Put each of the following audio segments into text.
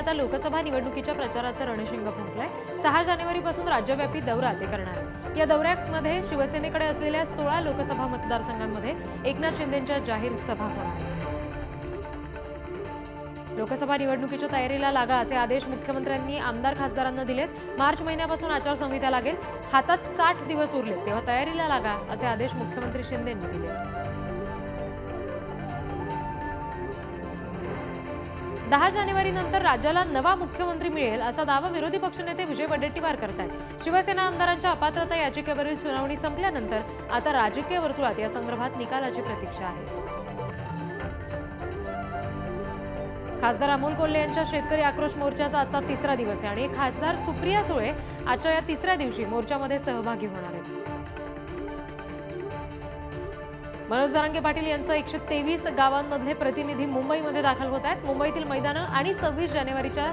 आता लोकसभा निवडणुकीच्या प्रचाराचं रणशिंग फुंकलंय. सहा जानेवारीपासून राज्यव्यापी दौरा ते करणार या दौऱ्यामध्ये शिवसेनेकडे असलेल्या सोळा लोकसभा मतदारसंघांमध्ये एकनाथ शिंदेच्या जाहीर सभा होणार लोकसभा निवडणुकीच्या तयारीला लागा असे आदेश मुख्यमंत्र्यांनी आमदार खासदारांना दिलेत. मार्च महिन्यापासून आचारसंहिता लागेल. हातात साठ दिवस उरले तेव्हा तयारीला लागा असे आदेश मुख्यमंत्री शिंदेंनी दिले दहा जानेवारी नंतर राज्याला नवा मुख्यमंत्री मिळेल असा दावा विरोधी पक्षनेते विजय वडेट्टीवार आहेत शिवसेना आमदारांच्या अपात्रता याचिकेवरील सुनावणी संपल्यानंतर आता राजकीय वर्तुळात या संदर्भात निकालाची प्रतीक्षा आहे. खासदार अमोल कोल्हे यांच्या शेतकरी आक्रोश मोर्चाचा आजचा तिसरा दिवस आहे आणि खासदार सुप्रिया सुळे आजच्या या तिसऱ्या दिवशी मोर्चामध्ये सहभागी होणार आहेत. मनोज जरांगे पाटील यांचं एकशे तेवीस गावांमधले प्रतिनिधी मुंबईमध्ये दाखल होत आहेत. मुंबईतील मैदानं आणि सव्वीस जानेवारीच्या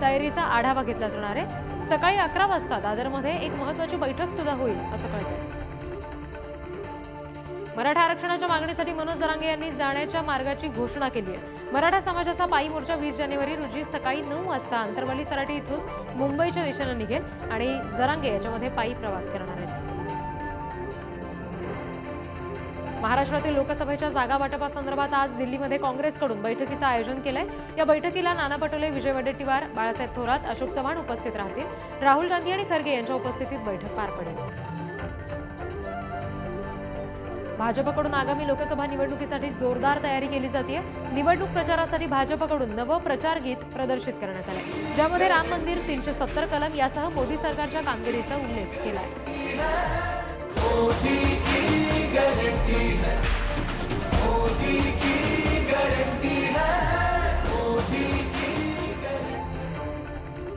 तयारीचा आढावा घेतला जाणार आहे. सकाळी अकरा वाजता दादरमध्ये एक महत्वाची बैठक सुद्धा होईल असं कळतं मराठा आरक्षणाच्या मागणीसाठी मनोज जरांगे यांनी जाण्याच्या मार्गाची घोषणा केली आहे. मराठा समाजाचा पायी मोर्चा वीस जानेवारी रोजी सकाळी नऊ वाजता अंतरवाली सराटी इथून मुंबईच्या दिशेनं निघेल आणि जरांगे याच्यामध्ये पायी प्रवास करणार आहेत. महाराष्ट्रातील लोकसभेच्या जागा वाटपासंदर्भात आज दिल्लीमध्ये काँग्रेसकडून बैठकीचं आयोजन केलंय. या बैठकीला नाना पटोले विजय वडेट्टीवार बाळासाहेब थोरात अशोक चव्हाण उपस्थित राहतील. राहुल गांधी आणि खरगे यांच्या उपस्थितीत बैठक पार पडेल. भाजपकडून आगामी लोकसभा निवडणुकीसाठी जोरदार तयारी केली जाते निवडणूक प्रचारासाठी भाजपकडून नवं प्रचार गीत प्रदर्शित करण्यात आलं ज्यामध्ये राम मंदिर तीनशे सत्तर कलम यासह मोदी सरकारच्या कामगिरीचा उल्लेख केला केलाय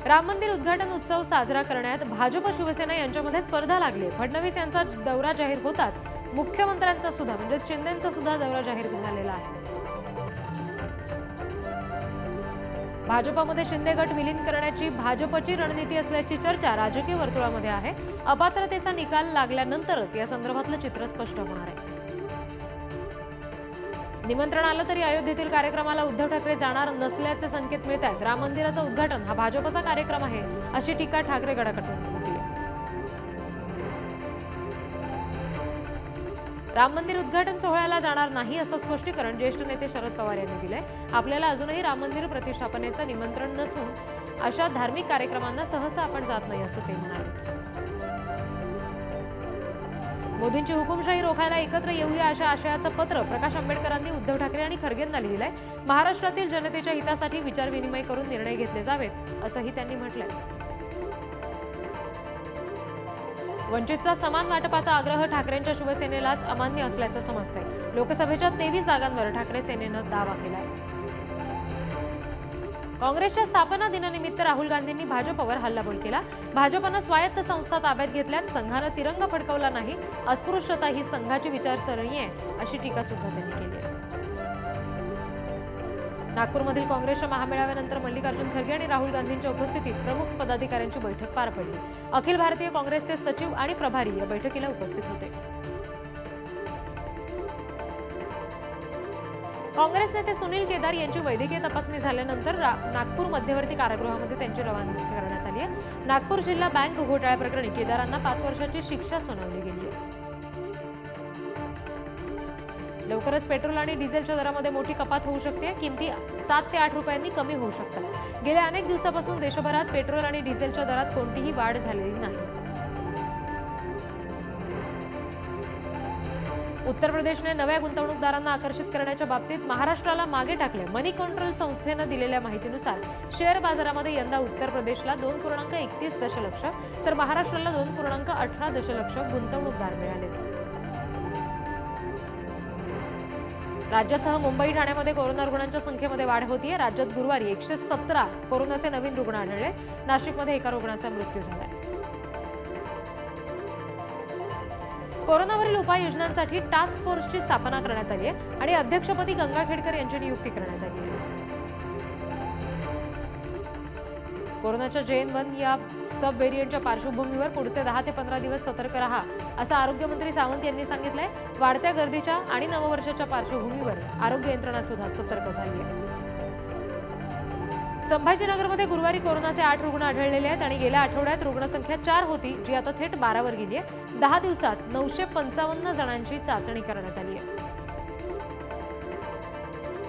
राम मंदिर उद्घाटन उत्सव साजरा करण्यात भाजप शिवसेना यांच्यामध्ये स्पर्धा लागली फडणवीस यांचा दौरा जाहीर होताच. मुख्यमंत्र्यांचा सुद्धा म्हणजे शिंदेचा सुद्धा दौरा जाहीर झालेला आहे. भाजपामध्ये शिंदे गट विलीन करण्याची भाजपची रणनीती असल्याची चर्चा राजकीय वर्तुळामध्ये आहे. अपात्रतेचा निकाल लागल्यानंतरच या संदर्भातलं चित्र स्पष्ट होणार आहे. निमंत्रण आलं तरी अयोध्येतील कार्यक्रमाला उद्धव ठाकरे जाणार नसल्याचे संकेत मिळत आहेत राम मंदिराचं उद्घाटन हा भाजपचा कार्यक्रम आहे अशी टीका ठाकरे गडाकडून. राम मंदिर उद्घाटन सोहळ्याला जाणार नाही असं स्पष्टीकरण ज्येष्ठ नेते शरद पवार यांनी दिलंय. आपल्याला अजूनही राम मंदिर प्रतिष्ठापनेचं निमंत्रण नसून अशा धार्मिक कार्यक्रमांना सहसा आपण जात नाही असं ते म्हणाले. मोदींची हुकुमशाही रोखायला एकत्र येऊया अशा आशयाचं पत्र प्रकाश आंबेडकरांनी उद्धव ठाकरे आणि खरगेंना लिहिलंय. महाराष्ट्रातील जनतेच्या हितासाठी विचारविनिमय करून निर्णय घेतले जावेत असंही त्यांनी म्हटलंय. वंचितचा समान वाटपाचा आग्रह ठाकरेंच्या शिवसेनेलाच अमान्य असल्याचं समजतंय. लोकसभेच्या तेवीस जागांवर ठाकरे सेनेनं दावा केलाय. काँग्रेसच्या स्थापना दिनानिमित्त राहुल गांधींनी भाजपवर हल्लाबोल केला. भाजपनं स्वायत्त संस्था ताब्यात घेतल्यात. संघानं तिरंगा फडकवला नाही. अस्पृश्यता ही संघाची विचारसरणी आहे अशी टीका सुद्धा त्यांनी केली आहे. नागपूरमधील काँग्रेसच्या महामेळाव्यानंतर मल्लिकार्जुन खरगे आणि राहुल गांधींच्या उपस्थितीत प्रमुख पदाधिकाऱ्यांची बैठक पार पडली. अखिल भारतीय काँग्रेसचे सचिव आणि प्रभारी या बैठकीला उपस्थित होते. काँग्रेस नेते सुनील केदार यांची वैद्यकीय तपासणी झाल्यानंतर नागपूर मध्यवर्ती कारागृहामध्ये त्यांची रवानगी करण्यात आली आहे. नागपूर जिल्हा बँक घोटाळ्याप्रकरणी केदारांना पाच वर्षाची शिक्षा सुनावली गेली आहे. लवकरच पेट्रोल आणि डिझेलच्या दरामध्ये मोठी कपात होऊ शकते. किमती सात ते आठ रुपयांनी कमी होऊ शकतात. गेल्या अनेक दिवसापासून देशभरात पेट्रोल आणि डिझेलच्या दरात कोणतीही वाढ झालेली नाही. उत्तर प्रदेशने नव्या गुंतवणूकदारांना आकर्षित करण्याच्या बाबतीत महाराष्ट्राला मागे टाकले. मनी कंट्रोल संस्थेनं दिलेल्या माहितीनुसार शेअर बाजारामध्ये यंदा उत्तर प्रदेशला दोन पूर्णांक एकतीस दशलक्ष तर महाराष्ट्राला दोन पूर्णांक अठरा दशलक्ष गुंतवणूकदार मिळाले. राज्यासह मुंबई ठाण्यामध्ये कोरोना रुग्णांच्या संख्येमध्ये वाढ होतीये. राज्यात गुरुवारी एकशे सतरा कोरोनाचे नवीन रुग्ण आढळले. नाशिकमध्ये एका रुग्णाचा मृत्यू झाला. कोरोनावरील उपाययोजनांसाठी टास्क फोर्सची स्थापना करण्यात आली आहे आणि अध्यक्षपदी गंगाखेडकर यांची नियुक्ती करण्यात आली आहे कोरोनाच्या जेन वन या सब व्हेरियंटच्या पार्श्वभूमीवर पुढचे दहा ते पंधरा दिवस सतर्क राहा असं आरोग्यमंत्री सावंत यांनी सांगितलंय. वाढत्या गर्दीच्या आणि नववर्षाच्या पार्श्वभूमीवर आरोग्य यंत्रणा सुद्धा सतर्क झाली आहे. संभाजीनगरमध्ये गुरुवारी कोरोनाचे आठ रुग्ण आढळलेले आहेत आणि गेल्या आठवड्यात रुग्णसंख्या चार होती जी आता थेट बारावर गेली आहे दहा दिवसात नऊशे पंचावन्न जणांची चाचणी करण्यात आली आहे.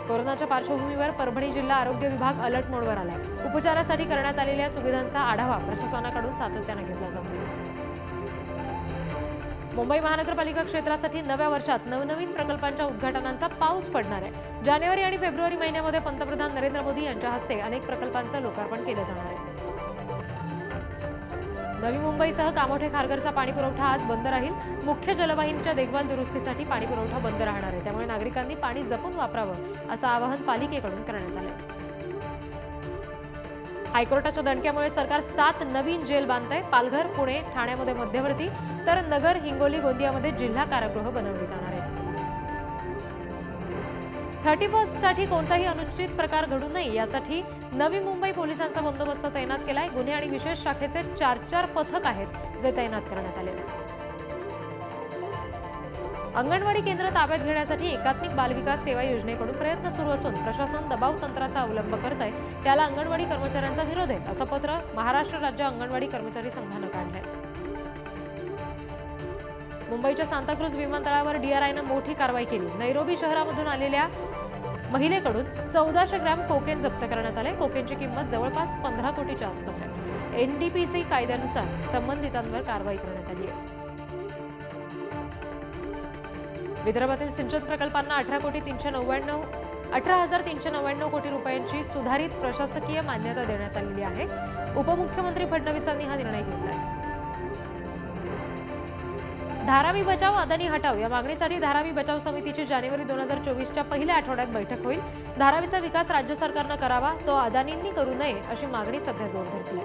कोरोनाच्या पार्श्वभूमीवर परभणी जिल्हा आरोग्य विभाग अलर्ट मोडवर आलाय. उपचारासाठी करण्यात आलेल्या सुविधांचा आढावा प्रशासनाकडून सातत्यानं घेतला जातो मुंबई महानगरपालिका क्षेत्रासाठी नव्या वर्षात नवनवीन प्रकल्पांच्या उद्घाटनांचा पाऊस पडणार आहे. जानेवारी आणि फेब्रुवारी महिन्यामध्ये पंतप्रधान नरेंद्र मोदी यांच्या हस्ते अनेक प्रकल्पांचं लोकार्पण केलं जाणार आहे. नवी मुंबईसह कामोठे खारघरचा पाणी पुरवठा आज बंद राहील. मुख्य जलवाहिनीच्या देखभाल दुरुस्तीसाठी पाणी पुरवठा बंद राहणार आहे. त्यामुळे नागरिकांनी पाणी जपून वापरावं असं आवाहन पालिकेकडून करण्यात आलं आहे हायकोर्टाच्या दणक्यामुळे सरकार सात नवीन जेल बांधतंय. पालघर पुणे ठाण्यामध्ये मध्यवर्ती तर नगर हिंगोली गोंदियामध्ये जिल्हा कारागृह बनवली जाणार आहे. थर्टी फर्स्टसाठी कोणताही अनुचित प्रकार घडू नये यासाठी नवी मुंबई पोलिसांचा बंदोबस्त तैनात केला आहे गुन्हे आणि विशेष शाखेचे चार चार पथक आहेत जे तैनात करण्यात आले. अंगणवाडी केंद्र ताब्यात घेण्यासाठी एकात्मिक बालविकास सेवा योजनेकडून प्रयत्न सुरू असून प्रशासन दबाव तंत्राचा अवलंब करत आहे त्याला अंगणवाडी कर्मचाऱ्यांचा विरोध आहे असं पत्र महाराष्ट्र राज्य अंगणवाडी कर्मचारी संघानं काढलंय. मुंबईच्या सांताक्रुज विमानतळावर डीआरआयनं मोठी कारवाई केली. नैरोबी शहरामधून आलेल्या महिलेकडून चौदाशे ग्रॅम कोकेन जप्त करण्यात आले. कोकेनची किंमत जवळपास पंधरा कोटीच्या आसपास आहे. एनडीपीसी कायद्यानुसार संबंधितांवर कारवाई करण्यात आली आहे. विदर्भातील सिंचन प्रकल्पांना अठरा कोटी तीनशे नव्याण्णव अठरा हजार तीनशे नव्याण्णव कोटी रुपयांची सुधारित प्रशासकीय मान्यता देण्यात आलेली आहे. उपमुख्यमंत्री फडणवीसांनी हा निर्णय घेतला आहे. धारावी बचाव अदानी हटाव या मागणीसाठी धारावी बचाव समितीची जानेवारी दोन हजार चोवीसच्या पहिल्या आठवड्यात बैठक होईल. धारावीचा विकास राज्य सरकारनं करावा तो अदानींनी करू नये अशी मागणी सध्या जोर धरली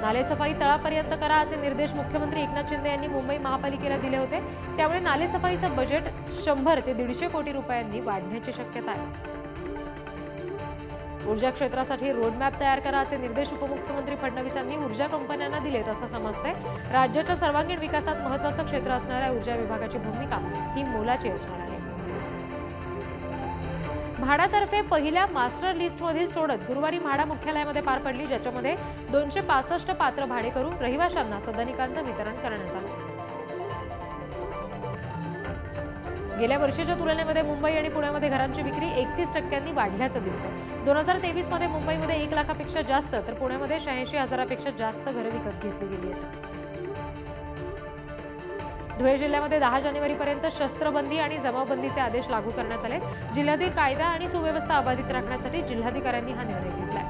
नालेसफाई तळापर्यंत करा असे निर्देश मुख्यमंत्री एकनाथ शिंदे यांनी मुंबई महापालिकेला दिले होते. त्यामुळे नालेसफाईचं बजेट शंभर ते दीडशे कोटी रुपयांनी वाढण्याची शक्यता आहे. ऊर्जा क्षेत्रासाठी रोडमॅप तयार करा असे निर्देश उपमुख्यमंत्री फडणवीस यांनी ऊर्जा कंपन्यांना दिलेत असं समजतंय. राज्याच्या सर्वांगीण विकासात महत्वाचं क्षेत्र असणाऱ्या ऊर्जा विभागाची भूमिका ही मोलाची असणार आहे. म्हाडातर्फे पहिल्या मास्टर लिस्टमधील सोडत गुरुवारी म्हाडा मुख्यालयामध्ये पार पडली ज्याच्यामध्ये दोनशे पासष्ट पात्र भाडेकरू रहिवाशांना सदनिकांचं वितरण करण्यात आलं. गेल्या वर्षीच्या तुलनेमध्ये मुंबई आणि पुण्यामध्ये घरांची विक्री एकतीस टक्क्यांनी वाढल्याचं दिसतं दोन हजार तेवीसमध्ये मुंबईमध्ये एक लाखापेक्षा जास्त तर पुण्यामध्ये शहाऐंशी हजारापेक्षा जास्त घरं विकत घेतली गेली आहेत. धुळे जिल्ह्यामध्ये दहा जानेवारीपर्यंत शस्त्रबंदी आणि जमावबंदीचे आदेश लागू करण्यात आले. जिल्ह्यातील कायदा आणि सुव्यवस्था अबाधित राखण्यासाठी जिल्हाधिकाऱ्यांनी हा निर्णय घेतला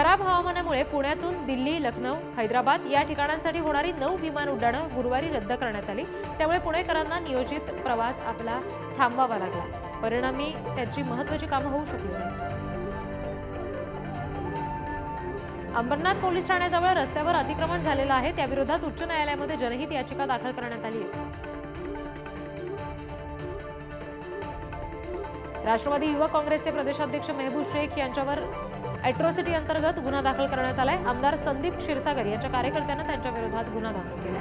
खराब हवामानामुळे पुण्यातून दिल्ली लखनौ हैदराबाद या ठिकाणांसाठी होणारी नऊ विमान उड्डाणं गुरुवारी रद्द करण्यात आली. त्यामुळे पुणेकरांना नियोजित प्रवास आपला थांबवावा लागला. परिणामी त्यांची महत्वाची कामं होऊ शकली नाही अंबरनाथ पोलीस ठाण्याजवळ रस्त्यावर अतिक्रमण झालेलं आहे. त्याविरोधात उच्च न्यायालयामध्ये जनहित याचिका दाखल करण्यात आली आहे. राष्ट्रवादी युवक काँग्रेसचे प्रदेशाध्यक्ष मेहबूब शेख यांच्यावर अॅट्रॉसिटी अंतर्गत गुन्हा दाखल करण्यात आलाय. आमदार संदीप क्षीरसागर यांच्या कार्यकर्त्यांना त्यांच्या विरोधात गुन्हा दाखल केला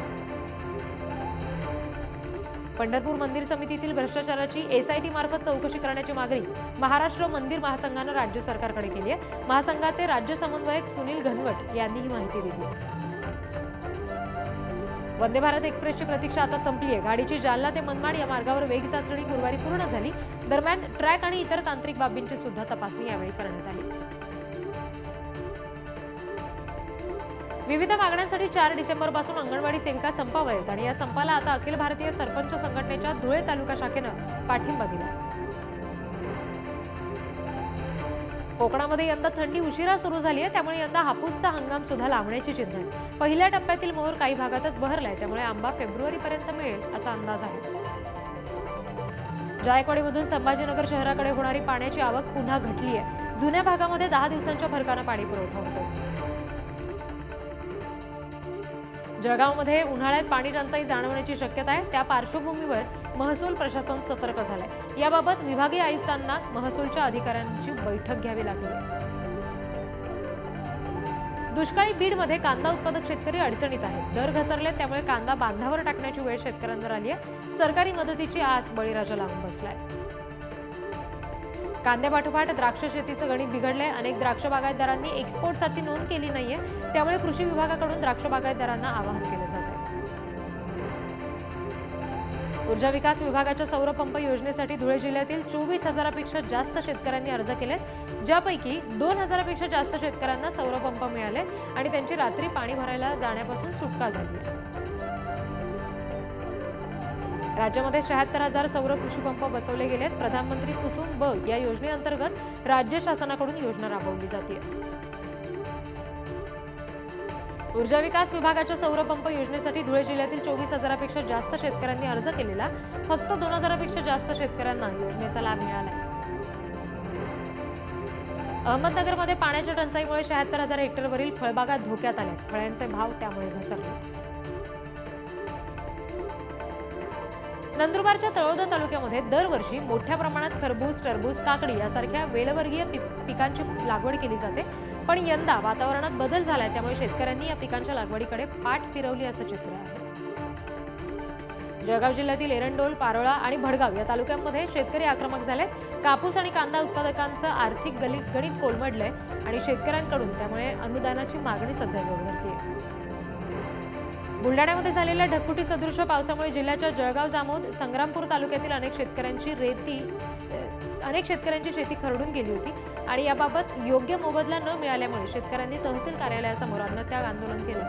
पंढरपूर मंदिर समितीतील भ्रष्टाचाराची एसआयटी मार्फत चौकशी करण्याची मागणी महाराष्ट्र मंदिर महासंघानं राज्य सरकारकडे केली आहे. महासंघाचे राज्य समन्वयक सुनील घनवट यांनी ही माहिती दिली वंदे भारत एक्सप्रेसची प्रतीक्षा आता संपली आहे गाडीची जालना ते मनमाड या मार्गावर वेग चाचणी गुरुवारी पूर्ण झाली. दरम्यान ट्रॅक आणि इतर तांत्रिक बाबींची सुद्धा तपासणी यावेळी करण्यात आली. विविध मागण्यांसाठी चार डिसेंबरपासून अंगणवाडी सेविका संपावर आहेत आणि या संपाला आता अखिल भारतीय सरपंच संघटनेच्या धुळे तालुका शाखेनं पाठिंबा दिला कोकणामध्ये यंदा थंडी उशिरा सुरू झाली आहे त्यामुळे यंदा हापूसचा हंगाम सुद्धा लांबण्याची चिन्ह आहे पहिल्या टप्प्यातील मोहर काही भागातच बहरलाय त्यामुळे आंबा फेब्रुवारीपर्यंत मिळेल असा अंदाज आहे. जायकवाडीमधून संभाजीनगर शहराकडे होणारी पाण्याची आवक पुन्हा घटली आहे जुन्या भागामध्ये दहा दिवसांच्या फरकानं पाणी पुरवठा होतो जळगावमध्ये उन्हाळ्यात पाणी टंचाई जाणवण्याची शक्यता आहे. त्या पार्श्वभूमीवर महसूल प्रशासन सतर्क झालंय. याबाबत विभागीय आयुक्तांना महसूलच्या अधिकाऱ्यांची बैठक घ्यावी लागली. दुष्काळी बीडमध्ये कांदा उत्पादक शेतकरी अडचणीत आहेत. दर घसरले त्यामुळे कांदा बांधावर टाकण्याची वेळ शेतकऱ्यांवर आली आहे सरकारी मदतीची आस बळीराजा लावून बसलाय. कांद्यापाठोपाठ द्राक्ष शेतीचं गणित बिघडलंय. अनेक द्राक्ष बागायतदारांनी एक्सपोर्टसाठी नोंद केली नाहीये. त्यामुळे कृषी विभागाकडून द्राक्ष बागायतदारांना आवाहन केलं जात आहे. ऊर्जा विकास विभागाच्या सौरपंप योजनेसाठी धुळे जिल्ह्यातील चोवीस हजारापेक्षा जास्त शेतकऱ्यांनी अर्ज केलेत. ज्यापैकी दोन हजारापेक्षा जास्त शेतकऱ्यांना सौरपंप मिळाले आणि त्यांची रात्री पाणी भरायला जाण्यापासून सुटका झाली. आहे. राज्यामध्ये शहात्तर हजार सौर कृषीपंप बसवले बसवले गेलेत. प्रधानमंत्री कुसुम ब या योजनेअंतर्गत राज्य शासनाकडून योजना राबवली जाते. ऊर्जा विकास विभागाच्या सौरपंप योजनेसाठी धुळे जिल्ह्यातील चोवीस हजारापेक्षा जास्त शेतकऱ्यांनी अर्ज केलेला. फक्त दोन हजारापेक्षा जास्त शेतकऱ्यांना योजनेचा लाभ मिळाला अहमदनगरमध्ये पाण्याच्या टंचाईमुळे शहात्तर हजार हेक्टरवरील फळबागा धोक्यात आल्या फळ्यांचे भाव त्यामुळे घसरले. नंदुरबारच्या तळोदा तालुक्यामध्ये दरवर्षी मोठ्या प्रमाणात खरबूज टरबूज काकडी यासारख्या वेलवर्गीय पिकांची लागवड केली जाते. पण यंदा वातावरणात बदल झालाय त्यामुळे शेतकऱ्यांनी या पिकांच्या लागवडीकडे पाठ फिरवली असं चित्र आहे. जळगाव जिल्ह्यातील एरंडोल पारोळा आणि भडगाव या तालुक्यांमध्ये शेतकरी आक्रमक झाले कापूस आणि कांदा उत्पादकांचं आर्थिक गली गणित कोलमडलंय आणि शेतकऱ्यांकडून त्यामुळे अनुदानाची मागणी सध्या जोर बुलढाण्यामध्ये झालेल्या ढगफुटी सदृश पावसामुळे जिल्ह्याच्या जळगाव जामोद संग्रामपूर तालुक्यातील अनेक शेतकऱ्यांची रेती अनेक शेतकऱ्यांची शेती खरडून गेली होती आणि याबाबत योग्य मोबदला न मिळाल्यामुळे शेतकऱ्यांनी तहसील कार्यालयासमोर आत्मत्याग आंदोलन केलं.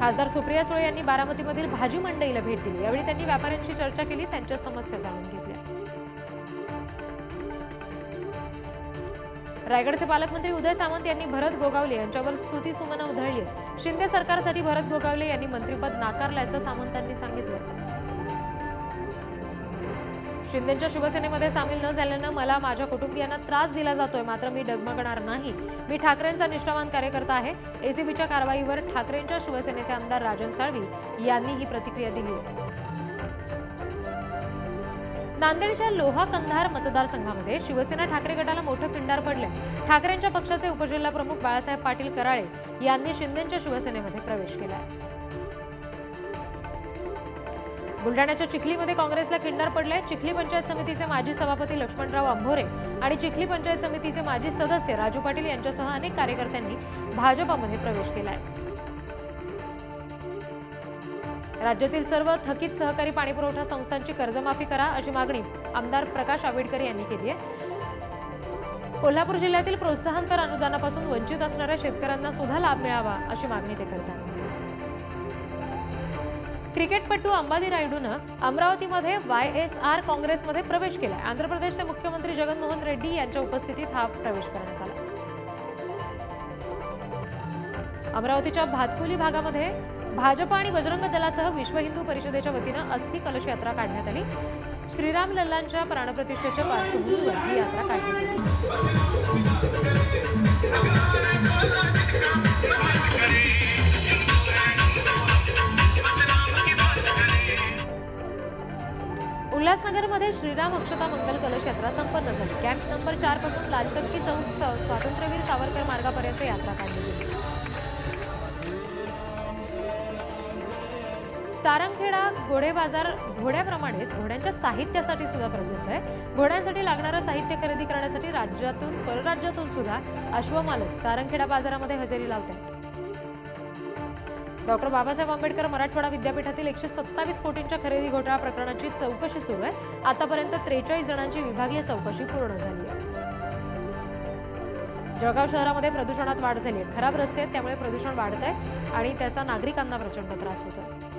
खासदार सुप्रिया सुळे यांनी बारामतीमधील भाजी मंडईला भेट दिली. यावेळी त्यांनी व्यापाऱ्यांशी चर्चा केली त्यांच्या समस्या जाणून घेतल्या. रायगडचे पालकमंत्री उदय सामंत यांनी भरत गोगावले यांच्यावर स्तुती सुमनं उधळली. शिंदे सरकारसाठी भरत गोगावले यांनी मंत्रिपद नाकारल्याचं सामंतांनी सांगितलं. शिंदेच्या शिवसेनेमध्ये सामील न झाल्यानं मला माझ्या कुटुंबियांना त्रास दिला जातोय मात्र मी डगमगणार नाही. मी ठाकरेंचा निष्ठावान कार्यकर्ता आहे. एसीबीच्या कारवाईवर ठाकरेंच्या शिवसेनेचे आमदार राजन साळवी यांनी ही प्रतिक्रिया दिली. नांदेडच्या लोहा कंधार मतदारसंघामध्ये शिवसेना ठाकरे गटाला मोठं पिंडार पडले ठाकरेंच्या पक्षाचे उपजिल्हाप्रमुख बाळासाहेब पाटील कराळे यांनी शिंदेच्या शिवसेनेमध्ये प्रवेश केला बुलढाण्याच्या चिखलीमध्ये काँग्रेसला किंडार पडले चिखली पंचायत समितीचे माजी सभापती लक्ष्मणराव अंभोरे आणि चिखली पंचायत समितीचे माजी सदस्य राजू पाटील यांच्यासह अनेक कार्यकर्त्यांनी भाजपमध्ये प्रवेश केलाय. राज्यातील सर्व थकीत सहकारी पाणीपुरवठा संस्थांची कर्जमाफी करा अशी मागणी आमदार प्रकाश आंबेडकर यांनी केली आहे. कोल्हापूर जिल्ह्यातील प्रोत्साहनकर अनुदानापासून वंचित असणाऱ्या शेतकऱ्यांना सुद्धा लाभ मिळावा अशी मागणी ते करतात. क्रिकेटपटू अंबादी रायडूनं अमरावतीमध्ये वाय एस आर काँग्रेसमध्ये प्रवेश केला आंध्र प्रदेशचे मुख्यमंत्री जगनमोहन रेड्डी यांच्या उपस्थितीत हा प्रवेश करण्यात आला. अमरावतीच्या भातकुली भागामध्ये भाजप आणि बजरंग दलासह विश्व हिंदू परिषदेच्या वतीनं अस्थि कलश यात्रा काढण्यात आली. श्रीराम लल्लांच्या प्राणप्रतिष्ठेच्या पार्श्वभूमीवर ही यात्रा काढण्यात आली. उल्हासनगरमध्ये श्रीराम अक्षता मंगल कलश यात्रा संपन्न झाली. कॅम्प नंबर चारपासून लालचक्की चौक स- स्वातंत्र्यवीर सावरकर मार्गापर्यंत यात्रा काढली गेली. सारंगखेडा घोडे बाजार घोड्याप्रमाणेच घोड्यांच्या साहित्यासाठी सुद्धा प्रसिद्ध आहे. घोड्यांसाठी लागणारं साहित्य खरेदी करण्यासाठी राज्यातून परराज्यातून सुद्धा अश्वमालक सारंगखेडा बाजारामध्ये हजेरी लावतात. डॉक्टर बाबासाहेब आंबेडकर मराठवाडा विद्यापीठातील एकशे सत्तावीस कोटींच्या खरेदी घोटाळा प्रकरणाची चौकशी सुरू आहे. आतापर्यंत त्रेचाळीस जणांची विभागीय चौकशी पूर्ण झाली आहे. जळगाव शहरामध्ये प्रदूषणात वाढ झाली आहे. खराब रस्ते आहेत त्यामुळे प्रदूषण वाढत आहे आणि त्याचा नागरिकांना प्रचंड त्रास होतो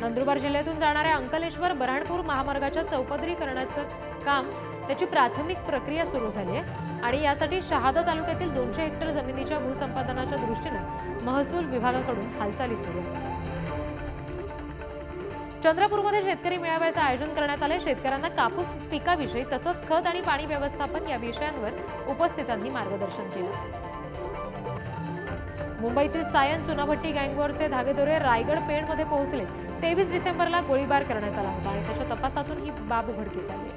नंदुरबार जिल्ह्यातून जाणाऱ्या अंकलेश्वर बऱ्हाणपूर महामार्गाच्या चौपदरीकरणाचं काम त्याची प्राथमिक प्रक्रिया सुरू झाली आहे. आणि यासाठी शहादा तालुक्यातील दोनशे हेक्टर जमिनीच्या भूसंपादनाच्या दृष्टीनं महसूल विभागाकडून हालचाली सुरू आहेत. चंद्रपूरमध्ये शेतकरी मेळाव्याचं आयोजन करण्यात आले शेतकऱ्यांना कापूस पिकाविषयी तसंच खत आणि पाणी व्यवस्थापन या विषयांवर उपस्थितांनी मार्गदर्शन केलं. मुंबईतील सायन चुनाभट्टी गँगवरचे धागेदोरे रायगड पेणमध्ये पोहोचले. तेवीस डिसेंबरला गोळीबार करण्यात आला होता आणि त्याच्या तपासातून ही बाब उघडकीस आली.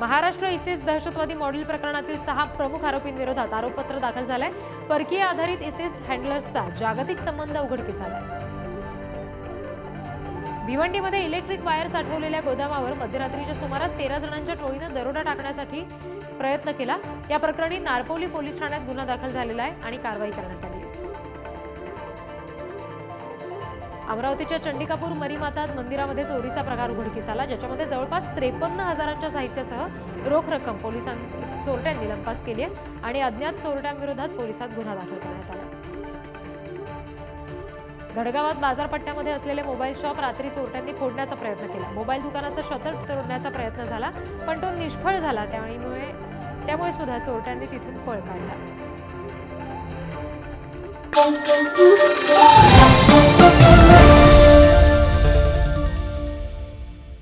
महाराष्ट्र इसिस दहशतवादी मॉडेल प्रकरणातील सहा प्रमुख आरोपींविरोधात आरोपपत्र दाखल झालंय. परकीय आधारित इसिस हँडलर्सचा जागतिक संबंध उघडकीस आलाय. भिवंडीमध्ये इलेक्ट्रिक वायर साठवलेल्या गोदामावर मध्यरात्रीच्या सुमारास तेरा जणांच्या टोळीनं दरोडा टाकण्यासाठी प्रयत्न केला. या प्रकरणी नारपोली पोलीस ठाण्यात गुन्हा दाखल झालेला आहे आणि कारवाई करण्यात आली. अमरावतीच्या चंडिकापूर मरीमाता मंदिरामध्ये चोरीचा प्रकार उघडकीस आला ज्याच्यामध्ये जवळपास त्रेपन्न हजारांच्या साहित्यासह रोख रक्कम पोलिसां चोरट्यांनी लंपास केली आहे आणि अज्ञात चोरट्यांविरोधात पोलिसात गुन्हा दाखल करण्यात आला. घडगावात बाजारपट्ट्यामध्ये असलेले मोबाईल शॉप रात्री चोरट्यांनी फोडण्याचा प्रयत्न केला. मोबाईल दुकानाचं शटर तोडण्याचा प्रयत्न झाला पण तो निष्फळ झाला. त्यामुळे त्यामुळे सुद्धा चोरट्यांनी तिथून पळ काढला.